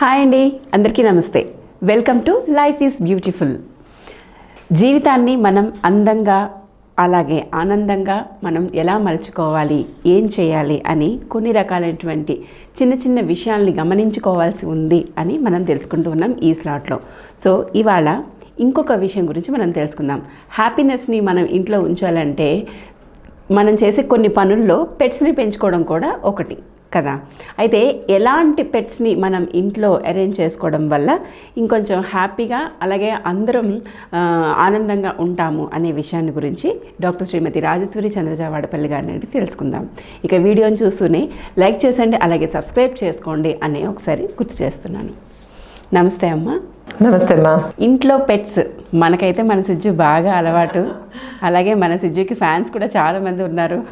Hi అండి అందరికీ నమస్తే. Welcome to life is beautiful. జీవితాన్ని మనం అందంగా అలాగే ఆనందంగా మనం ఎలా మలుచుకోవాలి ఏం చేయాలి అని కొన్ని రకాలైనటువంటి చిన్న చిన్న విషయాల్ని గమనించుకోవాల్సి ఉంది అని మనం తెలుసుకుంటూ ఉన్నాం ఈ స్లాట్లో. సో ఇవాళ ఇంకొక విషయం గురించి మనం తెలుసుకుందాం. హ్యాపీనెస్ని మనం ఇంట్లో ఉంచాలంటే మనం చేసే కొన్ని పనుల్లో పెట్స్ని పెంచుకోవడం కూడా ఒకటి. కదా. అయితే ఎలాంటి పెట్స్ని మనం ఇంట్లో అరేంజ్ చేసుకోవడం వల్ల ఇంకొంచెం హ్యాపీగా అలాగే అందరం ఆనందంగా ఉంటాము అనే విషయాన్ని గురించి డాక్టర్ శ్రీమతి రాజేశ్వరి చంద్రజా వాడపల్లి గారిని అడిగి తెలుసుకుందాం. ఇక వీడియోని చూస్తూనే లైక్ చేసండి అలాగే సబ్స్క్రైబ్ చేసుకోండి అని ఒకసారి గుర్తు చేస్తున్నాను. నమస్తే అమ్మ. నమస్తే అమ్మా. ఇంట్లో పెట్స్ మనకైతే మన సిజ్జు బాగా అలవాటు. అలాగే మన సిజ్జుకి ఫ్యాన్స్ కూడా చాలా మంది ఉన్నారు.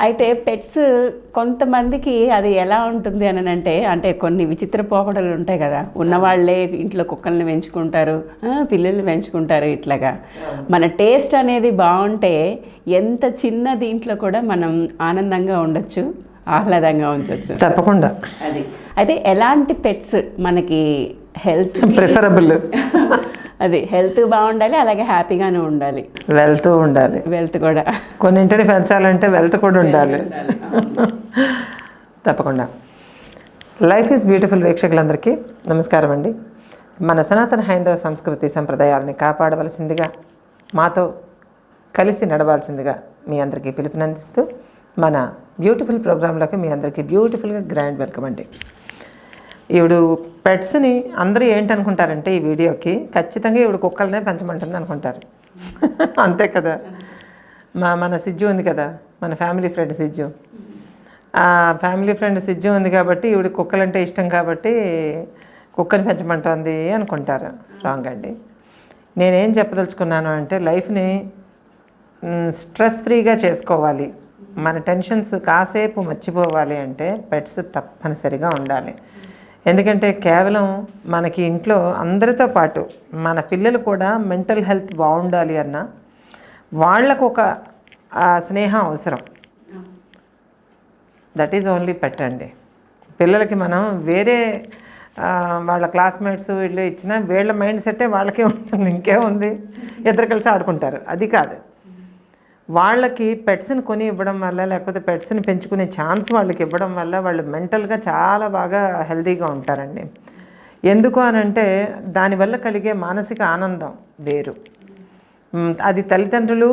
అయితే పెట్స్ కొంతమందికి అది ఎలా ఉంటుంది అని అంటే అంటే కొన్ని విచిత్ర పోకడలు ఉంటాయి కదా. ఉన్నవాళ్ళే ఇంట్లో కుక్కల్ని పెంచుకుంటారు పిల్లల్ని పెంచుకుంటారు ఇట్లాగా. మన టేస్ట్ అనేది బాగుంటే ఎంత చిన్న దీంట్లో కూడా మనం ఆనందంగా ఉండొచ్చు ఆహ్లాదంగా ఉంచవచ్చు తప్పకుండా. అది. అయితే ఎలాంటి పెట్స్ మనకి హెల్త్ ప్రిఫరబుల్. అది హెల్త్ బాగుండాలి అలాగే హ్యాపీగానే ఉండాలి. వెళ్తూ ఉండాలి. వెల్త్ కూడా. కొన్నింటిని పెంచాలంటే వెల్త్ కూడా ఉండాలి. తప్పకుండా. లైఫ్ ఈజ్ బ్యూటిఫుల్ వీక్షకులందరికీ నమస్కారం అండి. మన సనాతన హైందవ సంస్కృతి సంప్రదాయాలని కాపాడవలసిందిగా మాతో కలిసి నడవాల్సిందిగా మీ అందరికీ పిలుపునందిస్తూ మన బ్యూటిఫుల్ ప్రోగ్రాంలోకి మీ అందరికీ బ్యూటిఫుల్గా గ్రాండ్ వెల్కమ్ అండి. ఈవిడు పెట్స్ని అందరూ ఏంటనుకుంటారంటే ఈ వీడియోకి ఖచ్చితంగా ఈవిడ కుక్కలనే పెంచమంటుంది అనుకుంటారు. అంతే కదా. మా మన సిజ్జు ఉంది కదా. మన ఫ్యామిలీ ఫ్రెండ్ సిజ్జు. ఆ ఫ్యామిలీ ఫ్రెండ్ సిజ్జు ఉంది కాబట్టి ఈవిడ కుక్కలంటే ఇష్టం కాబట్టి కుక్కని పెంచమంటుంది అనుకుంటారు. రాంగ్ అండి. నేనేం చెప్పదలుచుకున్నాను అంటే లైఫ్ని స్ట్రెస్ ఫ్రీగా చేసుకోవాలి. మన టెన్షన్స్ కాసేపు మర్చిపోవాలి అంటే పెట్స్ తప్పనిసరిగా ఉండాలి. ఎందుకంటే కేవలం మనకి ఇంట్లో అందరితో పాటు మన పిల్లలు కూడా మెంటల్ హెల్త్ బాగుండాలి అన్న వాళ్ళకు ఒక స్నేహం అవసరం. దట్ ఈజ్ ఓన్లీ పెట్టండి పిల్లలకి మనం వేరే వాళ్ళ క్లాస్మేట్స్ వీళ్ళు ఇచ్చిన వీళ్ళ మైండ్ సెట్టే వాళ్ళకే ఉంటుంది ఇంకేముంది? ఇద్దరు కలిసి ఆడుకుంటారు. అది కాదు. వాళ్ళకి పెట్స్ని కొని ఇవ్వడం వల్ల లేకపోతే పెట్స్ని పెంచుకునే ఛాన్స్ వాళ్ళకి ఇవ్వడం వల్ల వాళ్ళు మెంటల్గా చాలా బాగా హెల్తీగా ఉంటారండి. ఎందుకు అనంటే దానివల్ల కలిగే మానసిక ఆనందం వేరు. అది తల్లిదండ్రులు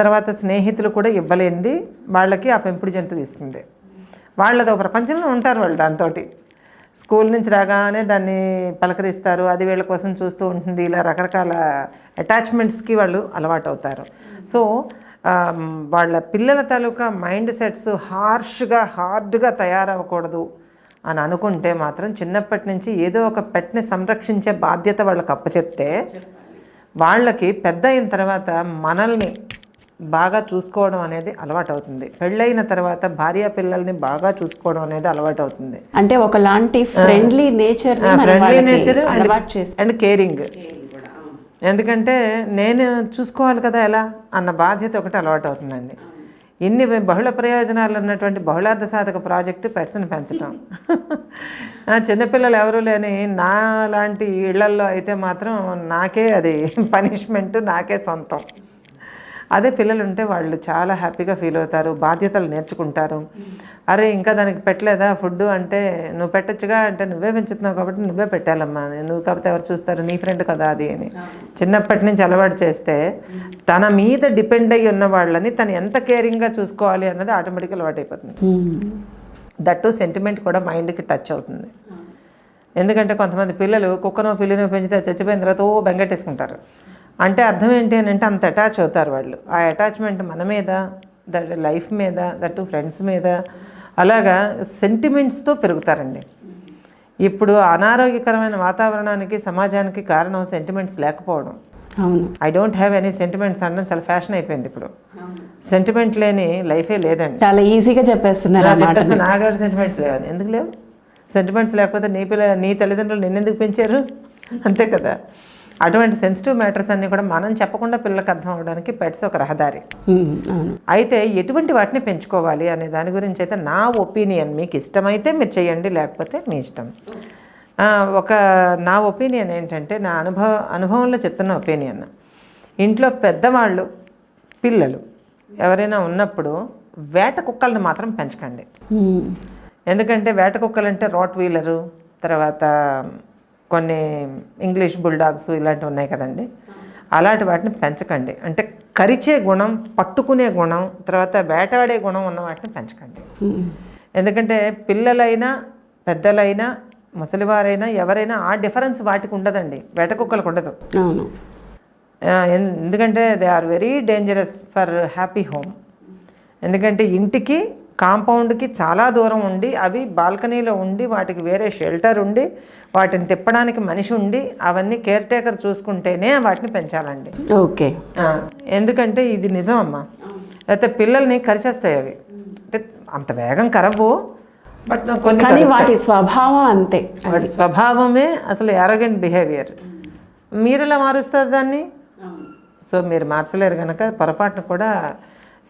తర్వాత స్నేహితులు కూడా ఇవ్వలేనిది వాళ్ళకి ఆ పెంపుడు జంతువు ఇస్తుంది. వాళ్ళది ఒక ప్రపంచంలో ఉంటారు వాళ్ళు దాంతో స్కూల్ నుంచి రాగానే దాన్ని పలకరిస్తారు. అది వీళ్ళ కోసం చూస్తూ ఉంటుంది. ఇలా రకరకాల అటాచ్మెంట్స్కి వాళ్ళు అలవాటు అవుతారు సో వాళ్ళ పిల్లల తాలూకా మైండ్ సెట్స్ హార్ష్గా హార్డ్గా తయారవ్వకూడదు అని అనుకుంటే మాత్రం చిన్నప్పటి నుంచి ఏదో ఒక పెట్ని సంరక్షించే బాధ్యత వాళ్ళకి అప్పచెప్తే వాళ్ళకి పెద్ద అయిన తర్వాత మనల్ని బాగా చూసుకోవడం అనేది అలవాటు అవుతుంది పెళ్ళైన తర్వాత భార్య పిల్లల్ని బాగా చూసుకోవడం అనేది అలవాటు అవుతుంది అంటే ఒకలాంటి friendly nature friendly nature and caring. ఎందుకంటే నేను చూసుకోవాలి కదా ఎలా అన్న బాధ్యత ఒకటి అలవాటు అవుతుందండి ఇన్ని బహుళ ప్రయోజనాలు ఉన్నటువంటి బహుళార్థ సాధక ప్రాజెక్టు పెట్స్ని పెంచడం చిన్నపిల్లలు ఎవరు లేని నా లాంటి ఇళ్ళల్లో అయితే మాత్రం నాకే అది పనిష్మెంట్ నాకే సొంతం. అదే పిల్లలు ఉంటే వాళ్ళు చాలా హ్యాపీగా ఫీల్ అవుతారు బాధ్యతలు నేర్చుకుంటారు. అరే ఇంకా దానికి పెట్టలేదా? ఫుడ్ అంటే నువ్వు పెట్టచ్చుగా? అంటే నువ్వే పెంచుతున్నావు కాబట్టి నువ్వే పెట్టాలమ్మా. నువ్వు కాకపోతే ఎవరు చూస్తారు? నీ ఫ్రెండ్ కదా అది అని. చిన్నప్పటి నుంచి అలవాటు చేస్తే తన మీద డిపెండ్ అయ్యి ఉన్న వాళ్ళని తను ఎంత కేరింగ్గా చూసుకోవాలి అన్నది ఆటోమేటిక్గా అలవాటు అయిపోతుంది. దట్టు సెంటిమెంట్ కూడా మైండ్కి టచ్ అవుతుంది. ఎందుకంటే కొంతమంది పిల్లలు కుక్కనో పిల్లినో పెంచితే చచ్చిపోయిన తర్వాత ఓ బెంగట్టేసుకుంటారు. అంటే అర్థం ఏంటి అని అంటే అంత అటాచ్ అవుతారు వాళ్ళు. ఆ అటాచ్మెంట్ మన మీద దట్ లైఫ్ మీద దట్టు ఫ్రెండ్స్ మీద అలాగా సెంటిమెంట్స్తో పెరుగుతారండి. ఇప్పుడు అనారోగ్యకరమైన వాతావరణానికి సమాజానికి కారణం సెంటిమెంట్స్ లేకపోవడం. అవును. I don't have any sentiments అనడం చాలా ఫ్యాషన్ అయిపోయింది ఇప్పుడు. సెంటిమెంట్ లేని లైఫే లేదండి. చాలా ఈజీగా చెప్పేస్తున్నారు చెప్పేస్తే నాగారు సెంటిమెంట్స్ లేవు ఎందుకు లేవు? సెంటిమెంట్స్ లేకపోతే నీ పిల్ల నీ తల్లిదండ్రులు నిన్నెందుకు పెంచారు? అంతే కదా. అటువంటి సెన్సిటివ్ మ్యాటర్స్ అన్నీ కూడా మనం చెప్పకుండా పిల్లలకు అర్థం అవడానికి పెట్స్ ఒక రహదారి. అయితే ఎటువంటి వాటిని పెంచుకోవాలి అనే దాని గురించి అయితే నా ఒపీనియన్ మీకు ఇష్టమైతే మీరు చేయండి లేకపోతే మీ ఇష్టం. ఒక నా ఒపీనియన్ ఏంటంటే నా అనుభవ అనుభవంలో చెప్తున్న ఒపీనియన్ ఇంట్లో పెద్దవాళ్ళు పిల్లలు ఎవరైనా ఉన్నప్పుడు వేట కుక్కల్ని మాత్రం పెంచకండి. ఎందుకంటే వేట కుక్కలు అంటే రాట్ వీలరు తర్వాత కొన్ని ఇంగ్లీష్ బుల్డాగ్స్ ఇలాంటివి ఉన్నాయి కదండి. అలాంటి వాటిని పెంచకండి. అంటే కరిచే గుణం పట్టుకునే గుణం తర్వాత వేటాడే గుణం ఉన్న వాటిని పెంచకండి. ఎందుకంటే పిల్లలైనా పెద్దలైనా ముసలివారైనా ఎవరైనా ఆ డిఫరెన్స్ వాటికి ఉండదండి. వేట కుక్కలకు ఉండదు. అవును. ఎందుకంటే they are very dangerous for happy home. ఎందుకంటే ఇంటికి కాంపౌండ్కి చాలా దూరం ఉండి అవి బాల్కనీలో ఉండి వాటికి వేరే షెల్టర్ ఉండి వాటిని తిప్పడానికి మనిషి ఉండి అవన్నీ కేర్ టేకర్ చూసుకుంటేనే వాటిని పెంచాలండి. ఓకే. ఎందుకంటే ఇది నిజం అమ్మా. అయితే పిల్లల్ని కరిచేస్తాయి అవి. అంటే అంత వేగం కరవు బట్ కొన్ని. వాటి స్వభావం అంతే. వాటి స్వభావమే అసలు ఎరగెంట్ బిహేవియర్ మీరు ఇలా మారుస్తారు దాన్ని? సో మీరు మార్చలేరు కనుక పొరపాటున కూడా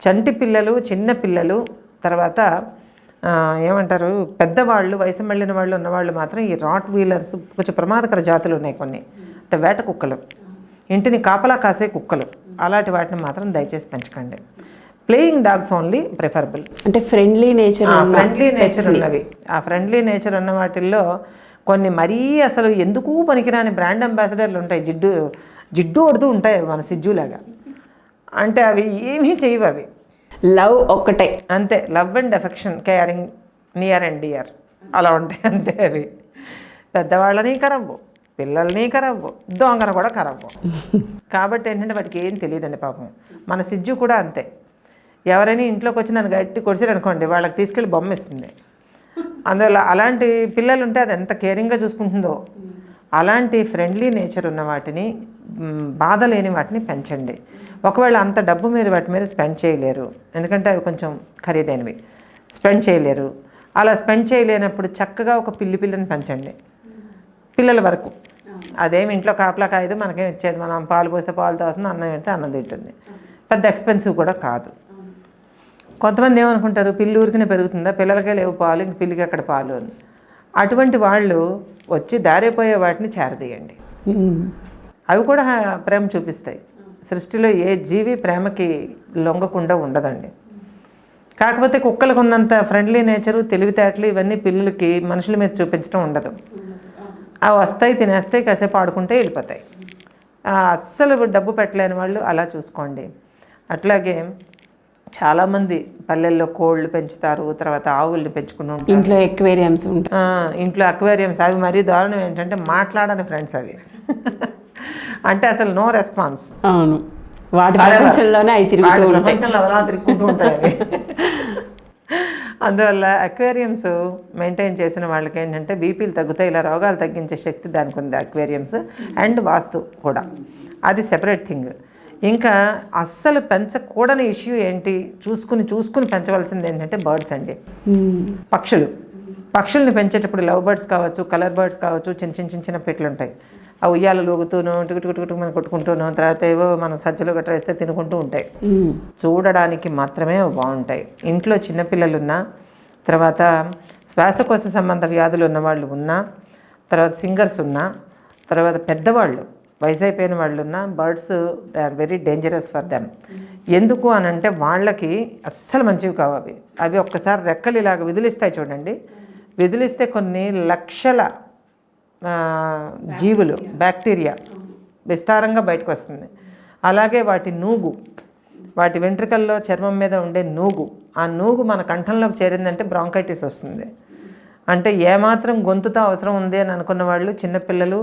చంటి పిల్లలు చిన్న పిల్లలు తర్వాత ఏమంటారు పెద్దవాళ్ళు వయసు మళ్ళిన వాళ్ళు ఉన్నవాళ్ళు మాత్రం ఈ రాట్ వీలర్స్ కొంచెం ప్రమాదకర జాతులు ఉన్నాయి కొన్ని. అంటే వేట కుక్కలు. ఇంటిని కాపలా కాసే కుక్కలు. అలాంటి వాటిని మాత్రం దయచేసి పెంచకండి. Playing dogs only preferable. అంటే ఫ్రెండ్లీ నేచర్ ఫ్రెండ్లీ నేచర్ ఉన్నవి. ఆ ఫ్రెండ్లీ నేచర్ ఉన్న వాటిల్లో కొన్ని మరీ అసలు ఎందుకు పనికిరాని బ్రాండ్ అంబాసిడర్లు ఉంటాయి. జిడ్డు జిడ్డు కొడుతూ ఉంటాయి మన సిజ్జులాగా. అంటే అవి ఏమీ చేయవు అవి. లవ్ ఒక్కటే. అంతే love and affection caring near and dear అలా ఉంటాయి అంతే అవి. పెద్దవాళ్ళని కరవ్వు పిల్లల్ని కరవ్వు దొంగను కూడా కరవ్వు. కాబట్టి ఏంటంటే వాటికి ఏం తెలియదండి పాపం. మన సిజ్జు కూడా అంతే. ఎవరైనా ఇంట్లోకి వచ్చి నన్ను గట్టి కొడిచారు అనుకోండి వాళ్ళకి తీసుకెళ్ళి బొమ్మ ఇస్తుంది. అందువల్ల అలాంటి పిల్లలు ఉంటే అది ఎంత కేరింగ్గా చూసుకుంటుందో అలాంటి ఫ్రెండ్లీ నేచర్ ఉన్న వాటిని బాధ లేని వాటిని పెంచండి. ఒకవేళ అంత డబ్బు మీరు వాటి మీద స్పెండ్ చేయలేరు. ఎందుకంటే అవి కొంచెం ఖరీదైనవి. స్పెండ్ చేయలేరు. అలా స్పెండ్ చేయలేనప్పుడు చక్కగా ఒక పిల్లి పిల్లని పెంచండి. పిల్లల వరకు. అదేమి ఇంట్లో కాపలా కాయదు మనకేం ఇచ్చేది. మనం పాలు పోస్తే పాలు తాగుతుంది అన్నం పెడితే అన్నం తింటుంది. పెద్ద ఎక్స్పెన్సివ్ కూడా కాదు. కొంతమంది ఏమనుకుంటారు పిల్లి ఊరికనే పెరుగుతుందా? పిల్లలకే లేవు పాలు ఇంక పిల్లికి ఎక్కడ పాలు అని. అటువంటి వాళ్ళు వచ్చి దారిపోయే వాటిని చేరదీయండి. అవి కూడా ప్రేమ చూపిస్తాయి. సృష్టిలో ఏ జీవి ప్రేమకి లొంగకుండా ఉండదండి. కాకపోతే కుక్కలకు ఉన్నంత ఫ్రెండ్లీ నేచరు తెలివితేటలు ఇవన్నీ పిల్లలకి మనుషుల మీద చూపించడం ఉండదు. అవి వస్తాయి తినేస్తాయి కాసేపు ఆడుకుంటే వెళ్ళిపోతాయి. అస్సలు డబ్బు పెట్టలేని వాళ్ళు అలా చూసుకోండి. అట్లాగే చాలామంది పల్లెల్లో కోళ్ళు పెంచుతారు తర్వాత ఆవుల్ని పెంచుకుని ఉంటారు. ఇంట్లో ఎక్వేరియంస్ ఇంట్లో అక్వేరియంస్ అవి మరీ దారుణం ఏంటంటే మాట్లాడని ఫ్రెండ్స్ అవి. అంటే అసలు నో రెస్పాన్స్. అవును. వాటి ప్రపంచంలోనే అవి తిరుగుతూ ఉంటాయి. ప్రపంచంలో అందువల్ల అక్వేరియంస్ మెయింటైన్ చేసిన వాళ్ళకి ఏంటంటే బీపీలు తగ్గుతాయి ఇలా రోగాలు తగ్గించే శక్తి దానికి ఉంది అక్వేరియంస్ అండ్ వాస్తు కూడా. అది సెపరేట్ థింగ్ ఇంకా అస్సలు పెంచకూడని ఇష్యూ ఏంటి? చూసుకుని చూసుకుని పెంచవలసింది ఏంటంటే బర్డ్స్ అండి. పక్షులు. పక్షుల్ని పెంచేటప్పుడు లవ్ బర్డ్స్ కావచ్చు కలర్ బర్డ్స్ కావచ్చు చిన్న చిన్న చిన్న చిన్న పెట్లు ఉంటాయి ఆ ఉయ్యాలు లూగుతూను టుకు టుకు టుకు మనం కొట్టుకుంటూను తర్వాత ఏవో మన సజ్జలు గట్రా వేస్తే తినుకుంటూ ఉంటాయి. చూడడానికి మాత్రమే బాగుంటాయి. ఇంట్లో చిన్నపిల్లలు ఉన్నా తర్వాత శ్వాసకోశ సంబంధ వ్యాధులు ఉన్న వాళ్ళు ఉన్నా తర్వాత సింగర్స్ ఉన్నా తర్వాత పెద్దవాళ్ళు వయసు అయిపోయిన వాళ్ళు ఉన్నా birds they are very dangerous for them. ఎందుకు అని అంటే వాళ్ళకి అస్సలు మంచివి కావు అవి. అవి ఒక్కసారి రెక్కలు ఇలాగ విదిలిస్తాయి చూడండి. విదిలిస్తే కొన్ని లక్షల జీవులు బ్యాక్టీరియా విస్తారంగా బయటకు వస్తుంది. అలాగే వాటి నూగు వాటి వెంట్రుకల్లో చర్మం మీద ఉండే నూగు ఆ నూగు మన కంఠంలోకి చేరిందంటే బ్రాంకైటిస్ వస్తుంది. అంటే ఏమాత్రం గొంతుతో అవసరం ఉంది అని అనుకున్న వాళ్ళు చిన్నపిల్లలు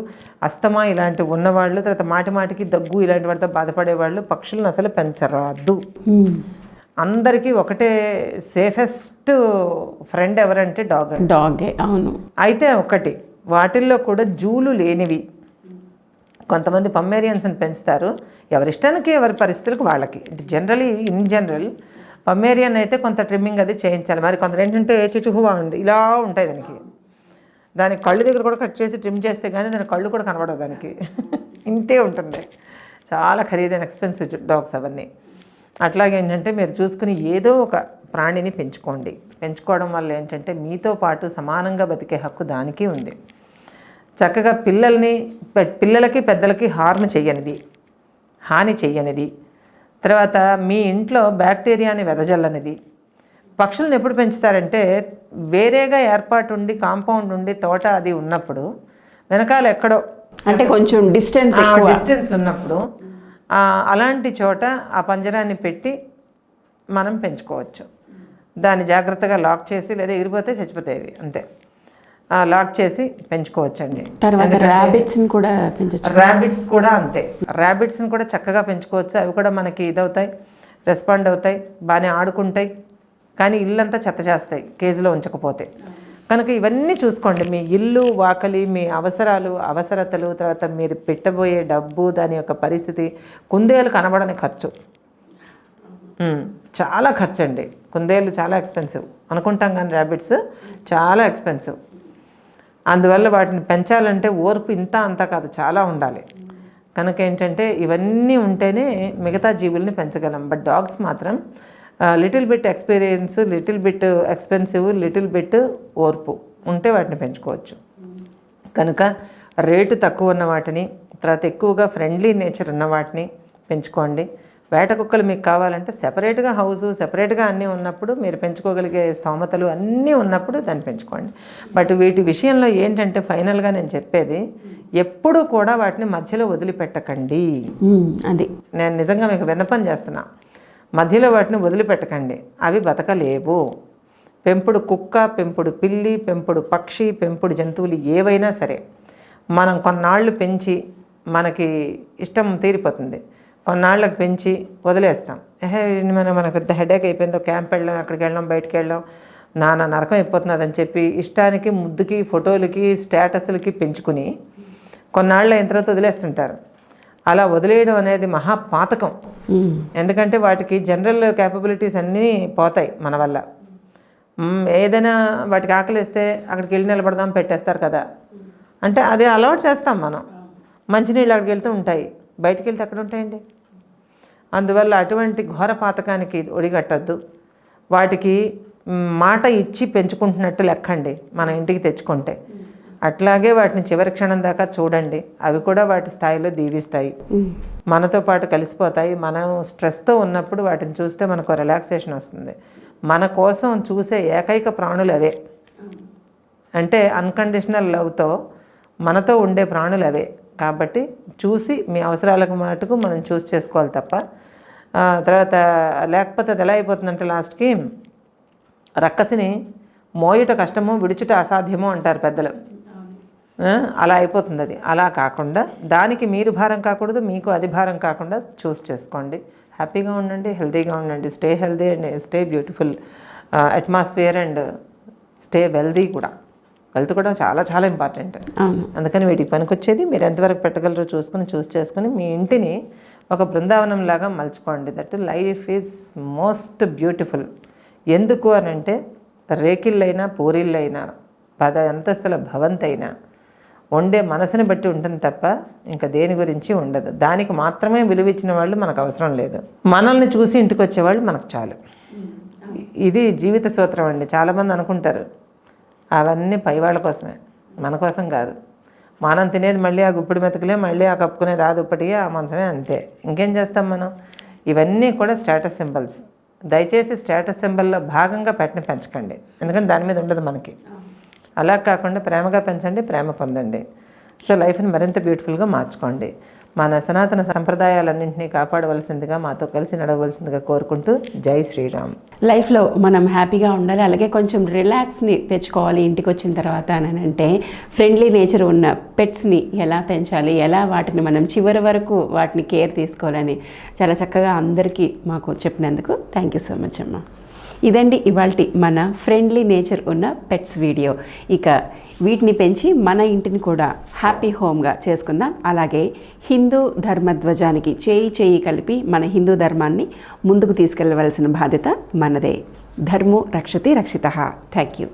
అస్తమా ఇలాంటివి ఉన్నవాళ్ళు తర్వాత మాటి మాటికి దగ్గు ఇలాంటి వాటితో బాధపడే వాళ్ళు పక్షులను అసలు పెంచరాదు. అందరికీ ఒకటే సేఫెస్ట్ ఫ్రెండ్ ఎవరంటే డాగ్ డాగే అవును. అయితే ఒకటి వాటిల్లో కూడా జూలు లేనివి. కొంతమంది పమ్మేరియన్స్ని పెంచుతారు. ఎవరిష్టానికి ఎవరి పరిస్థితులకు వాళ్ళకి. జనరలీ ఇన్ జనరల్ పమ్మేరియన్ అయితే కొంత ట్రిమ్మింగ్ అది చేయించాలి. మరి కొంత ఏంటంటే చిచుహువా ఉంది. ఇలా ఉంటాయి దానికి. దాని కళ్ళు దగ్గర కూడా కట్ చేసి ట్రిమ్ చేస్తే కానీ దాని కళ్ళు కూడా కనబడవు దానికి. ఇంతే ఉంటుంది. చాలా ఖరీదైన ఎక్స్పెన్సివ్ డాగ్స్ అవన్నీ. అట్లాగే ఏంటంటే మీరు చూసుకుని ఏదో ఒక ప్రాణిని పెంచుకోండి. పెంచుకోవడం వల్ల ఏంటంటే మీతో పాటు సమానంగా బతికే హక్కు దానికి ఉంది. చక్కగా పిల్లల్ని పె- పిల్లలకి పెద్దలకి హార్మ్ చెయ్యనిది హాని చెయ్యనిది తర్వాత మీ ఇంట్లో బ్యాక్టీరియాని వెదజల్లనిది. పక్షులను ఎప్పుడు పెంచుతారంటే వేరేగా ఏర్పాటు ఉండి కాంపౌండ్ ఉండి తోట అది ఉన్నప్పుడు వెనకాల ఎక్కడో అంటే కొంచెం డిస్టెన్స్ డిస్టెన్స్ ఉన్నప్పుడు అలాంటి చోట ఆ పంజరాన్ని పెట్టి మనం పెంచుకోవచ్చు. దాన్ని జాగ్రత్తగా లాక్ చేసి లేదా ఎగిరిపోతే చచ్చిపోతాయి అంతే. లాక్ చేసి పెంచుకోవచ్చండి. తర్వాత కూడా ర్యాబిట్స్ కూడా అంతే. ర్యాబిట్స్ని కూడా చక్కగా పెంచుకోవచ్చు. అవి కూడా మనకి ఇదవుతాయి రెస్పాండ్ అవుతాయి బాగానే ఆడుకుంటాయి కానీ ఇల్లంతా చెత్త చేస్తాయి కేజీలో ఉంచకపోతే. కనుక ఇవన్నీ చూసుకోండి. మీ ఇల్లు వాకలి మీ అవసరాలు అవసరతలు తర్వాత మీరు పెట్టబోయే డబ్బు దాని యొక్క పరిస్థితి కుందేలు కనబడని ఖర్చు. చాలా ఖర్చు అండి కుందేలు చాలా ఎక్స్పెన్సివ్ అనుకుంటాం కానీ ర్యాబిట్స్ చాలా ఎక్స్పెన్సివ్ అందువల్ల వాటిని పెంచాలంటే ఓర్పు ఇంత అంతా కాదు చాలా ఉండాలి. కనుక ఏంటంటే ఇవన్నీ ఉంటేనే మిగతా జీవుల్ని పెంచగలం. బట్ డాగ్స్ మాత్రం little bit experience little bit expensive little bit ఓర్పు ఉంటే వాటిని పెంచుకోవచ్చు. కనుక రేటు తక్కువ ఉన్న వాటిని తర్వాత ఎక్కువగా ఫ్రెండ్లీ నేచర్ ఉన్న వాటిని పెంచుకోండి. వేట కుక్కలు మీకు కావాలంటే సెపరేట్గా హౌసు సెపరేట్గా అన్నీ ఉన్నప్పుడు మీరు పెంచుకోగలిగే స్తోమతలు అన్నీ ఉన్నప్పుడు దాన్ని పెంచుకోండి. బట్ వీటి విషయంలో ఏంటంటే ఫైనల్గా నేను చెప్పేది ఎప్పుడూ కూడా వాటిని మధ్యలో వదిలిపెట్టకండి. అది. నేను నిజంగా మీకు విన్నపం చేస్తున్నా. మధ్యలో వాటిని వదిలిపెట్టకండి. అవి బతకలేవు. పెంపుడు కుక్క పెంపుడు పిల్లి పెంపుడు పక్షి పెంపుడు జంతువులు ఏవైనా సరే మనం కొన్నాళ్ళు పెంచి మనకి ఇష్టం తీరిపోతుంది. కొన్నాళ్ళకి పెంచి వదిలేస్తాం. ఏహే మనం మన పెద్ద హెడేక్ అయిపోయిందో క్యాంప్ వెళ్ళాం అక్కడికి వెళ్ళాం బయటికి వెళ్ళాం. నాన్న నరకం అయిపోతున్నది అని చెప్పి ఇష్టానికి ముద్దుకి ఫోటోలకి స్టేటస్లకి పెంచుకుని కొన్నాళ్ళు అయిన తర్వాత వదిలేస్తుంటారు. అలా వదిలేయడం అనేది మహా పాతకం. ఉమ్, ఎందుకంటే వాటికి జనరల్ క్యాపబిలిటీస్ అన్నీ పోతాయి మన వల్ల. ఏదైనా వాటికి ఆకలిస్తే అక్కడికి వెళ్ళి నిలబడదాం పెట్టేస్తారు కదా. అంటే అది అలవాటు చేస్తాం మనం. మంచినీళ్ళు అక్కడికి వెళ్తూ ఉంటాయి. బయటికి వెళ్తే ఎక్కడ ఉంటాయండి అందువల్ల అటువంటి ఘోర పాతకానికి ఒడిగట్టద్దు. వాటికి మాట ఇచ్చి పెంచుకుంటున్నట్టు లెక్కండి మన ఇంటికి తెచ్చుకుంటే. అట్లాగే వాటిని చివరి క్షణం దాకా చూడండి. అవి కూడా వాటి స్థాయిలో దీవిస్తాయి. మనతో పాటు కలిసిపోతాయి. మనం స్ట్రెస్తో ఉన్నప్పుడు వాటిని చూస్తే మనకు రిలాక్సేషన్ వస్తుంది. మన కోసం చూసే ఏకైక ప్రాణులు అవే. అంటే అన్కండిషనల్ లవ్తో మనతో ఉండే ప్రాణులు అవే. కాబట్టి చూసి మీ అవసరాలకు మటుకు మనం చూస్ చేసుకోవాలి తప్ప. తర్వాత లేకపోతే అది ఎలా అయిపోతుందంటే లాస్ట్కి రక్కసిని మోయుట కష్టము విడుచుట అసాధ్యమో అంటారు పెద్దలు. అలా అయిపోతుంది అది. అలా కాకుండా దానికి మీరు భారం కాకూడదు మీకు అది భారం కాకుండా చూస్ చేసుకోండి. హ్యాపీగా ఉండండి హెల్తీగా ఉండండి. Stay healthy and stay beautiful atmosphere and stay wealthy కూడా. హెల్త్ కూడా చాలా చాలా ఇంపార్టెంట్ అందుకని వీటికి పనికొచ్చేది మీరు ఎంతవరకు పెట్టగలరో చూసుకుని చూస్ చేసుకుని మీ ఇంటిని ఒక బృందావనం లాగా మలుచుకోండి. That life is most beautiful ఎందుకు అని అంటే రేకిళ్ళైనా పూరిళ్ళైనా పద అంతస్తుల భవంతైనా వండే మనసుని బట్టి ఉంటుంది తప్ప ఇంకా దేని గురించి ఉండదు. దానికి మాత్రమే విలువ ఇచ్చిన వాళ్ళు మనకు అవసరం లేదు. మనల్ని చూసి ఇంటికి వచ్చేవాళ్ళు మనకు చాలు. ఇది జీవిత సూత్రం అండి. చాలామంది అనుకుంటారు అవన్నీ పై వాళ్ళ కోసమే. మన కోసం కాదు. మనం తినేది మళ్ళీ ఆ గుప్పిడి మెతుకులే మళ్ళీ ఆ కప్పుకునేది ఆ దుప్పటిగా ఆ మంచమే అంతే. ఇంకేం చేస్తాం మనం? ఇవన్నీ కూడా స్టేటస్ సింబల్స్. దయచేసి స్టేటస్ సింబల్లో భాగంగా పెట్టని పెంచకండి. ఎందుకంటే దాని మీద ఉండదు మనకి. అలా కాకుండా ప్రేమగా పెంచండి ప్రేమ పొందండి. సో లైఫ్ని మరింత బ్యూటిఫుల్గా మార్చుకోండి. మన సనాతన సంప్రదాయాలన్నింటినీ కాపాడవలసిందిగా మాతో కలిసి నడవలసిందిగా కోరుకుంటూ జై శ్రీరామ్. లైఫ్లో మనం హ్యాపీగా ఉండాలి అలాగే కొంచెం రిలాక్స్ని తెచ్చుకోవాలి ఇంటికి వచ్చిన తర్వాత అని అంటే ఫ్రెండ్లీ నేచర్ ఉన్న పెట్స్ని ఎలా పెంచాలి ఎలా వాటిని మనం చివరి వరకు వాటిని కేర్ తీసుకోవాలని చాలా చక్కగా అందరికీ మాకు చెప్పినందుకు థ్యాంక్ యూ సో మచ్ అమ్మ. ఇదండి ఇవాళ మన ఫ్రెండ్లీ నేచర్ ఉన్న పెట్స్ వీడియో. ఇక వీటిని పెంచి మన ఇంటిని కూడా హ్యాపీ హోమ్గా చేసుకుందాం. అలాగే హిందూ ధర్మధ్వజానికి చేయి చేయి కలిపి మన హిందూ ధర్మాన్ని ముందుకు తీసుకెళ్ళవలసిన బాధ్యత మనదే. ధర్మో రక్షతి రక్షిత. Thank you